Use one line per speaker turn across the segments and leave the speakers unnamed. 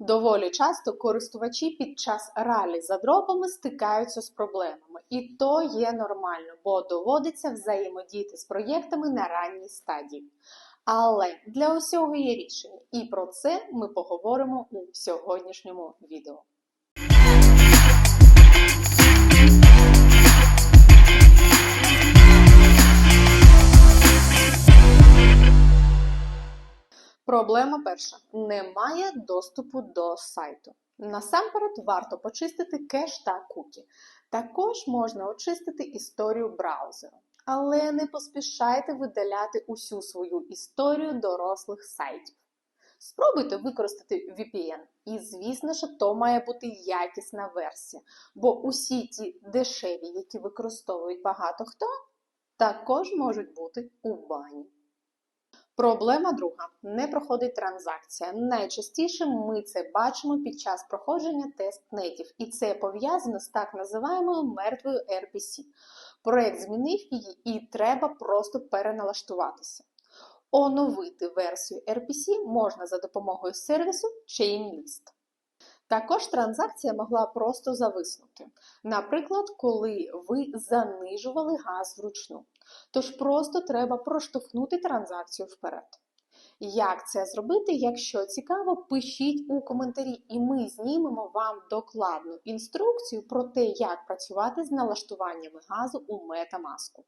Доволі часто користувачі під час ралі за дропами стикаються з проблемами, і то є нормально, бо доводиться взаємодіяти з проєктами на ранній стадії. Але для усього є рішення, і про це ми поговоримо у сьогоднішньому відео. Проблема перша: немає доступу до сайту. Насамперед варто почистити кеш та кукі. Також можна очистити історію браузеру. Але не поспішайте видаляти усю свою історію дорослих сайтів. Спробуйте використати VPN. І, звісно ж, то має бути якісна версія, бо усі ті дешеві, які використовують багато хто, також можуть бути у бані. Проблема друга не проходить транзакція. Найчастіше ми це бачимо під час проходження тестнетів, і це пов'язано з так називаємою мертвою RPC. Проект змінив її, і треба просто переналаштуватися. Оновити версію RPC можна за допомогою сервісу ChainList. Також транзакція могла просто зависнути. Наприклад, коли ви занижували газ вручну. Тож просто треба проштовхнути транзакцію вперед. Як це зробити? Якщо цікаво, пишіть у коментарі, і ми знімемо вам докладну інструкцію про те, як працювати з налаштуваннями газу у Metamask.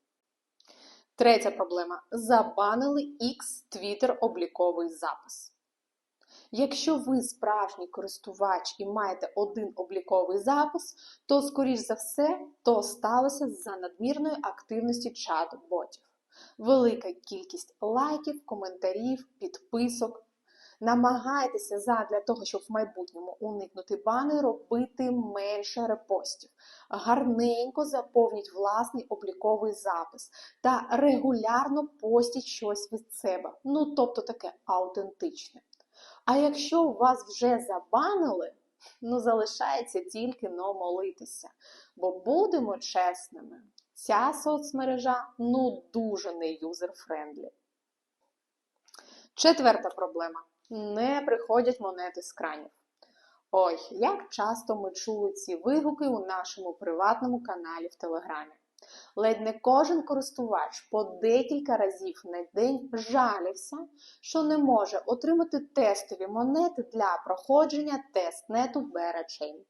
Третя проблема: забанили X Twitter обліковий запис. Якщо ви справжній користувач і маєте один обліковий запис, то, скоріш за все, то сталося за надмірної активності чат-ботів. Велика кількість лайків, коментарів, підписок. Намагайтеся задля того, щоб в майбутньому уникнути бани, робити менше репостів. Гарненько заповніть власний обліковий запис та регулярно постіть щось від себе. Ну, тобто таке аутентичне. А якщо вас вже забанили, ну залишається тільки но молитися. Бо будемо чесними, ця соцмережа ну дуже не юзер-френдлі. Четверта проблема: не приходять монети з кранів. Ой, як часто ми чули ці вигуки у нашому приватному каналі в Телеграмі. Ледь не кожен користувач по декілька разів на день жалівся, що не може отримати тестові монети для проходження тестнету Berachain.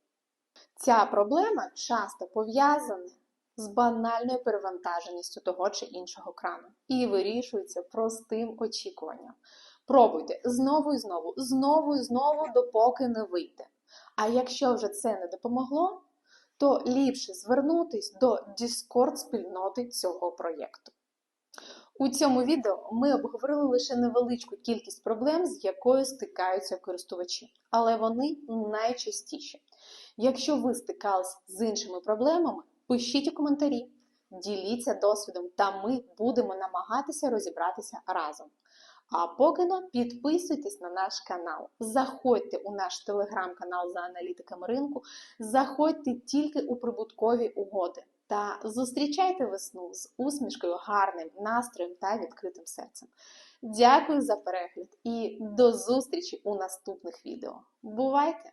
Ця проблема часто пов'язана з банальною перевантаженістю того чи іншого крану і вирішується простим очікуванням. Пробуйте знову і знову, знову і знову, допоки не вийде. А якщо вже це не допомогло, то ліпше звернутись до Discord спільноти цього проєкту. У цьому відео ми обговорили лише невеличку кількість проблем, з якою стикаються користувачі, але вони найчастіші. Якщо ви стикалися з іншими проблемами, пишіть у коментарі, діліться досвідом, та ми будемо намагатися розібратися разом. А поки но підписуйтесь на наш канал, заходьте у наш телеграм-канал за аналітиками ринку, заходьте тільки у прибуткові угоди та зустрічайте весну з усмішкою, гарним настроєм та відкритим серцем. Дякую за перегляд і до зустрічі у наступних відео. Бувайте!